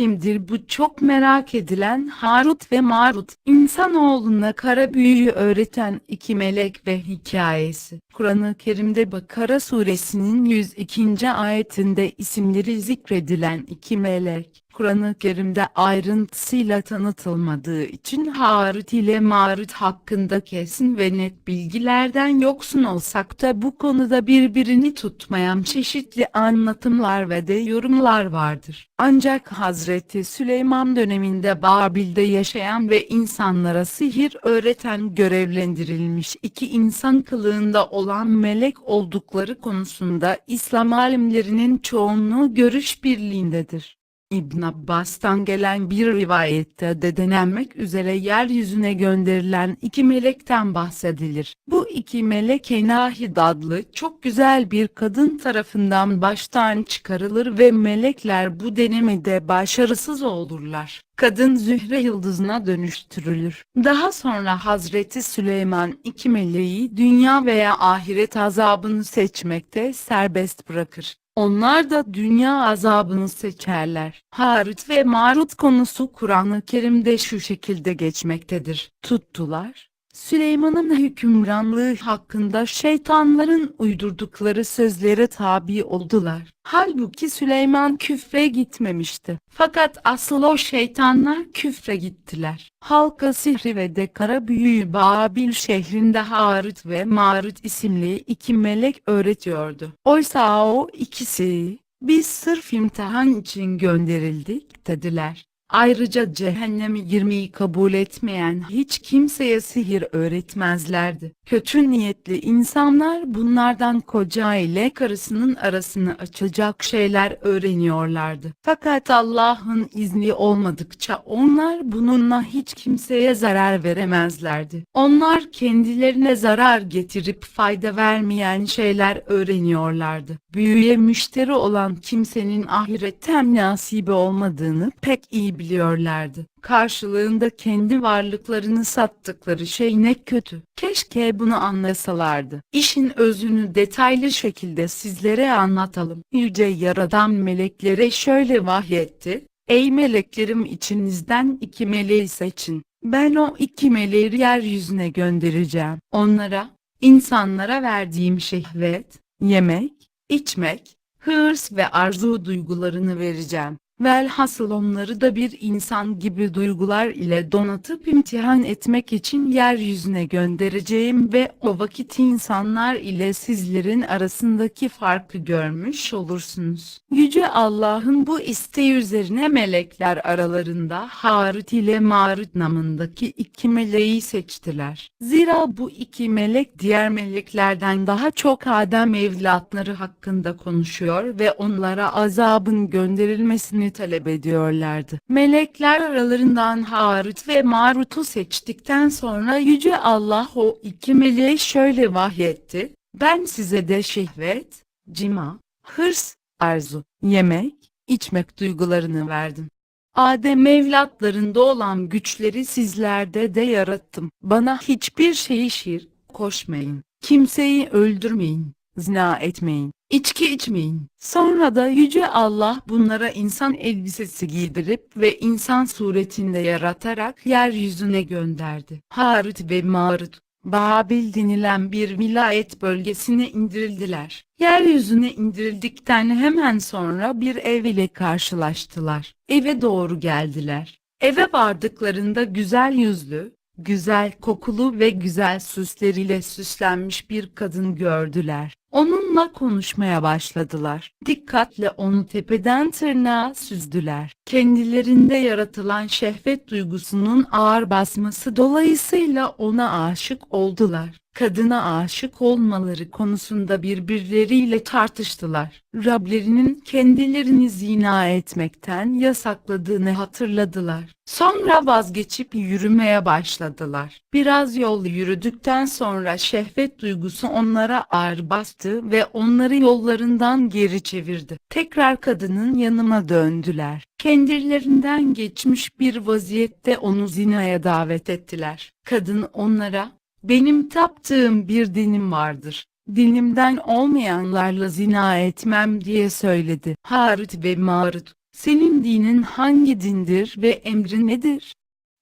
Kimdir bu çok merak edilen Harut ve Marut? İnsanoğluna kara büyüyü öğreten iki melek ve hikayesi. Kur'an-ı Kerim'de Bakara suresinin 102. ayetinde isimleri zikredilen iki melek. Kur'an-ı Kerim'de ayrıntısıyla tanıtılmadığı için Harut ile Marut hakkında kesin ve net bilgilerden yoksun olsak da bu konuda birbirini tutmayan çeşitli anlatımlar ve de yorumlar vardır. Ancak Hazreti Süleyman döneminde Babil'de yaşayan ve insanlara sihir öğreten görevlendirilmiş iki insan kılığında olan melek oldukları konusunda İslam alimlerinin çoğunluğu görüş birliğindedir. İbn Abbas'tan gelen bir rivayette de denenmek üzere yeryüzüne gönderilen iki melekten bahsedilir. Bu iki melek Enahid adlı çok güzel bir kadın tarafından baştan çıkarılır ve melekler bu denemede başarısız olurlar. Kadın Zühre yıldızına dönüştürülür. Daha sonra Hazreti Süleyman iki meleği dünya veya ahiret azabını seçmekte serbest bırakır. Onlar da dünya azabını seçerler. Harut ve Marut konusu Kur'an-ı Kerim'de şu şekilde geçmektedir. Tuttular. Süleyman'ın hükümranlığı hakkında şeytanların uydurdukları sözlere tabi oldular. Halbuki Süleyman küfre gitmemişti. Fakat asıl o şeytanlar küfre gittiler. Halka sihri ve de büyüyü Babil şehrinde Harut ve Marut isimli iki melek öğretiyordu. Oysa o ikisi, biz sırf imtihan için gönderildik dediler. Ayrıca cehenneme girmeyi kabul etmeyen hiç kimseye sihir öğretmezlerdi. Kötü niyetli insanlar bunlardan koca ile karısının arasını açacak şeyler öğreniyorlardı. Fakat Allah'ın izni olmadıkça onlar bununla hiç kimseye zarar veremezlerdi. Onlar kendilerine zarar getirip fayda vermeyen şeyler öğreniyorlardı. Büyüye müşteri olan kimsenin ahiretten nasibi olmadığını pek iyi biliyorlardı. Karşılığında kendi varlıklarını sattıkları şey ne kötü. Keşke bunu anlasalardı. İşin özünü detaylı şekilde sizlere anlatalım. Yüce Yaradan meleklere şöyle vahyetti. Ey meleklerim içinizden iki meleği seçin. Ben o iki meleği yeryüzüne göndereceğim. Onlara, insanlara verdiğim şehvet, yemek, içmek, hırs ve arzu duygularını vereceğim. Velhasıl onları da bir insan gibi duygular ile donatıp imtihan etmek için yeryüzüne göndereceğim ve o vakit insanlar ile sizlerin arasındaki farkı görmüş olursunuz. Yüce Allah'ın bu isteği üzerine melekler aralarında Harut ile Marut namındaki iki meleği seçtiler. Zira bu iki melek diğer meleklerden daha çok Adem evlatları hakkında konuşuyor ve onlara azabın gönderilmesini talep ediyorlardı. Melekler aralarından Harut ve Marut'u seçtikten sonra Yüce Allah o iki meleği şöyle vahyetti. Ben size de şehvet, cima, hırs, arzu, yemek, içmek duygularını verdim. Adem evlatlarında olan güçleri sizlerde de yarattım. Bana hiçbir şeyi şirk koşmayın. Kimseyi öldürmeyin, zina etmeyin, içki içmeyin. Sonra da Yüce Allah bunlara insan elbisesi giydirip ve insan suretinde yaratarak yeryüzüne gönderdi. Harut ve Marut, Babil denilen bir vilayet bölgesine indirildiler. Yeryüzüne indirildikten hemen sonra bir ev ile karşılaştılar. Eve doğru geldiler. Eve vardıklarında güzel yüzlü, güzel kokulu ve güzel süsleriyle süslenmiş bir kadın gördüler. Onun Onunla konuşmaya başladılar. Dikkatle onu tepeden tırnağa süzdüler. Kendilerinde yaratılan şehvet duygusunun ağır basması dolayısıyla ona aşık oldular. Kadına aşık olmaları konusunda birbirleriyle tartıştılar. Rablerinin kendilerini zina etmekten yasakladığını hatırladılar. Sonra vazgeçip yürümeye başladılar. Biraz yol yürüdükten sonra şehvet duygusu onlara ağır bastı ve onları yollarından geri çevirdi. Tekrar kadının yanıma döndüler. Kendilerinden geçmiş bir vaziyette onu zinaya davet ettiler. Kadın onlara, benim taptığım bir dinim vardır. Dinimden olmayanlarla zina etmem diye söyledi. Harut ve Marut, senin dinin hangi dindir ve emri nedir?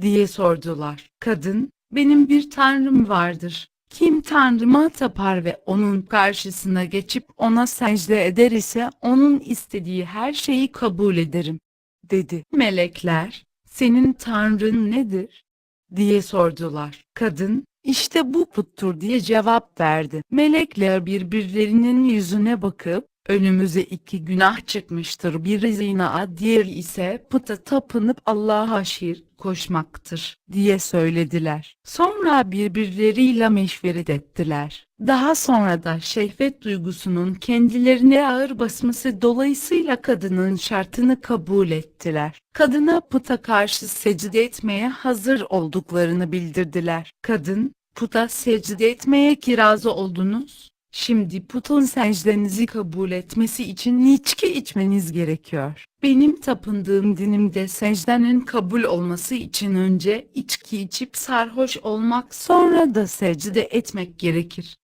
diye sordular. Kadın, benim bir tanrım vardır. Kim tanrıma tapar ve onun karşısına geçip ona secde eder ise onun istediği her şeyi kabul ederim, dedi. Melekler, senin tanrın nedir? diye sordular. Kadın, işte bu puttur diye cevap verdi. Melekler birbirlerinin yüzüne bakıp, önümüze iki günah çıkmıştır. Biri zina, diğeri ise puta tapınıp Allah'a şirk koşmaktır, diye söylediler. Sonra birbirleriyle meşveret ettiler. Daha sonra da şehvet duygusunun kendilerine ağır basması dolayısıyla kadının şartını kabul ettiler. Kadına puta karşı secde etmeye hazır olduklarını bildirdiler. Kadın, puta secde etmeye kirazı oldunuz. Şimdi putun secdenizi kabul etmesi için içki içmeniz gerekiyor. Benim tapındığım dinimde secdenin kabul olması için önce içki içip sarhoş olmak sonra da secde etmek gerekir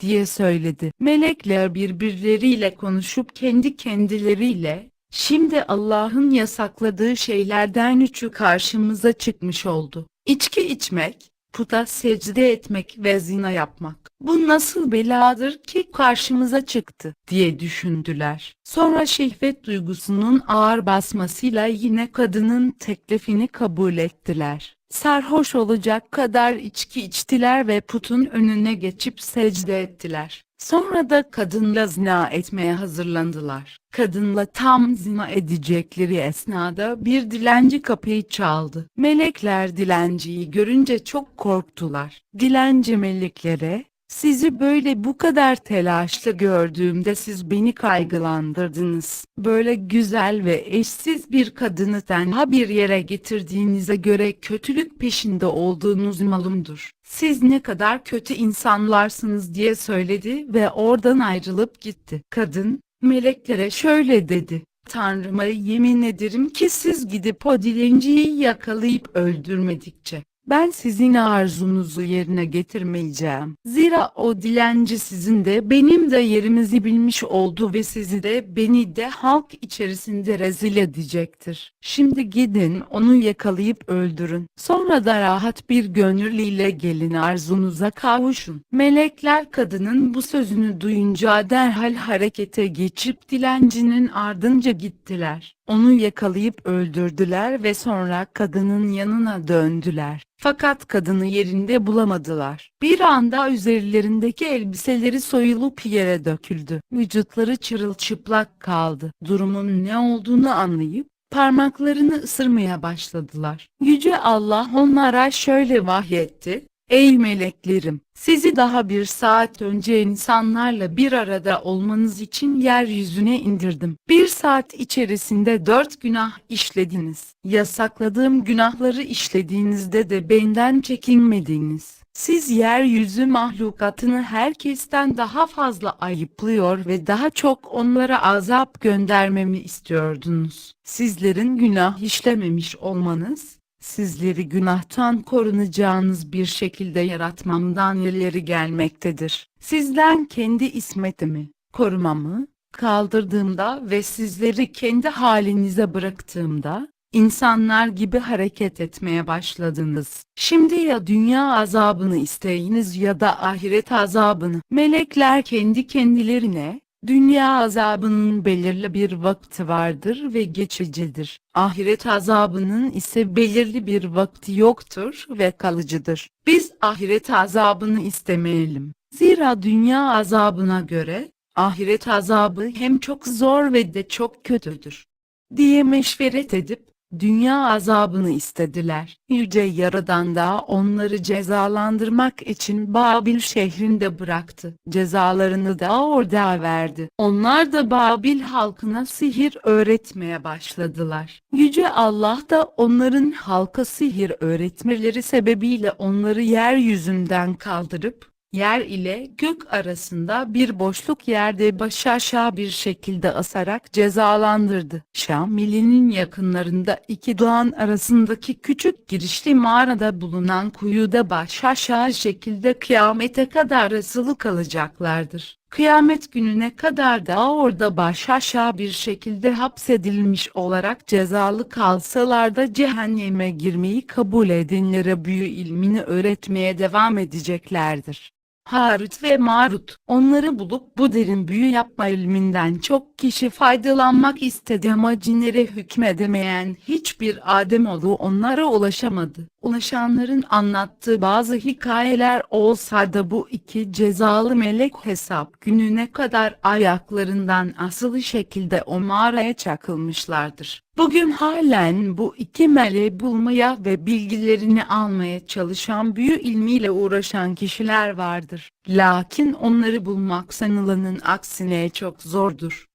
diye söyledi. Melekler birbirleriyle konuşup kendi kendileriyle, şimdi Allah'ın yasakladığı şeylerden üçü karşımıza çıkmış oldu. İçki içmek, puta secde etmek ve zina yapmak. Bu nasıl beladır ki karşımıza çıktı diye düşündüler. Sonra şehvet duygusunun ağır basmasıyla yine kadının teklifini kabul ettiler. Sarhoş olacak kadar içki içtiler ve putun önüne geçip secde ettiler. Sonra da kadınla zina etmeye hazırlandılar. Kadınla tam zina edecekleri esnada bir dilenci kapıyı çaldı. Melekler dilenciyi görünce çok korktular. Dilenci meleklere, sizi böyle bu kadar telaşlı gördüğümde siz beni kaygılandırdınız. Böyle güzel ve eşsiz bir kadını tenha bir yere getirdiğinize göre kötülük peşinde olduğunuz malumdur. Siz ne kadar kötü insanlarsınız diye söyledi ve oradan ayrılıp gitti. Kadın, meleklere şöyle dedi. Tanrıma yemin ederim ki siz gidip o dilenciyi yakalayıp öldürmedikçe ben sizin arzunuzu yerine getirmeyeceğim. Zira o dilenci sizin de benim de yerimizi bilmiş oldu ve sizi de beni de halk içerisinde rezil edecektir. Şimdi gidin onu yakalayıp öldürün. Sonra da rahat bir gönüllüyle gelin arzunuza kavuşun. Melekler kadının bu sözünü duyunca derhal harekete geçip dilencinin ardınca gittiler. Onu yakalayıp öldürdüler ve sonra kadının yanına döndüler. Fakat kadını yerinde bulamadılar. Bir anda üzerlerindeki elbiseleri soyulup yere döküldü. Vücutları çırılçıplak kaldı. Durumun ne olduğunu anlayıp parmaklarını ısırmaya başladılar. Yüce Allah onlara şöyle vahyetti. Ey meleklerim! Sizi daha bir saat önce insanlarla bir arada olmanız için yeryüzüne indirdim. Bir saat içerisinde dört günah işlediniz. Yasakladığım günahları işlediğinizde de benden çekinmediniz. Siz yeryüzü mahlukatını herkesten daha fazla ayıplıyor ve daha çok onlara azap göndermemi istiyordunuz. Sizlerin günah işlememiş olmanız, sizleri günahtan korunacağınız bir şekilde yaratmamdan ileri gelmektedir. Sizden kendi ismetimi, korumamı, kaldırdığımda ve sizleri kendi halinize bıraktığımda, insanlar gibi hareket etmeye başladınız. Şimdi ya dünya azabını isteyiniz ya da ahiret azabını. Melekler kendi kendilerine, Dünya azabının belirli bir vakti vardır ve geçicidir. Ahiret azabının ise belirli bir vakti yoktur ve kalıcıdır. Biz ahiret azabını istemeyelim. Zira dünya azabına göre ahiret azabı hem çok zor ve de çok kötüdür diye meşveret edip dünya azabını istediler. Yüce Yaradan da onları cezalandırmak için Babil şehrinde bıraktı. Cezalarını da orada verdi. Onlar da Babil halkına sihir öğretmeye başladılar. Yüce Allah da onların halka sihir öğretmeleri sebebiyle onları yeryüzünden kaldırıp yer ile gök arasında bir boşluk yerde baş aşağı bir şekilde asarak cezalandırdı. Şamili'nin yakınlarında iki doğan arasındaki küçük girişli mağarada bulunan kuyuda baş aşağı şekilde kıyamete kadar asılı kalacaklardır. Kıyamet gününe kadar da orada baş aşağı bir şekilde hapsedilmiş olarak cezalı kalsalar da cehenneme girmeyi kabul edenlere büyü ilmini öğretmeye devam edeceklerdir. Harut ve Marut, onları bulup bu derin büyü yapma ilminden çok kişi faydalanmak istedi ama cinlere hükmedemeyen hiçbir Ademoğlu onlara ulaşamadı. Ulaşanların anlattığı bazı hikayeler olsa da bu iki cezalı melek hesap gününe kadar ayaklarından asılı şekilde o mağaraya çakılmışlardır. Bugün halen bu iki meleği bulmaya ve bilgilerini almaya çalışan büyü ilmiyle uğraşan kişiler vardır. Lakin onları bulmak sanılanın aksine çok zordur.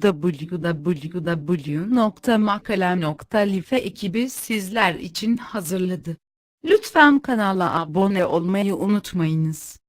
www.makale.life ekibi sizler için hazırladı. Lütfen kanala abone olmayı unutmayınız.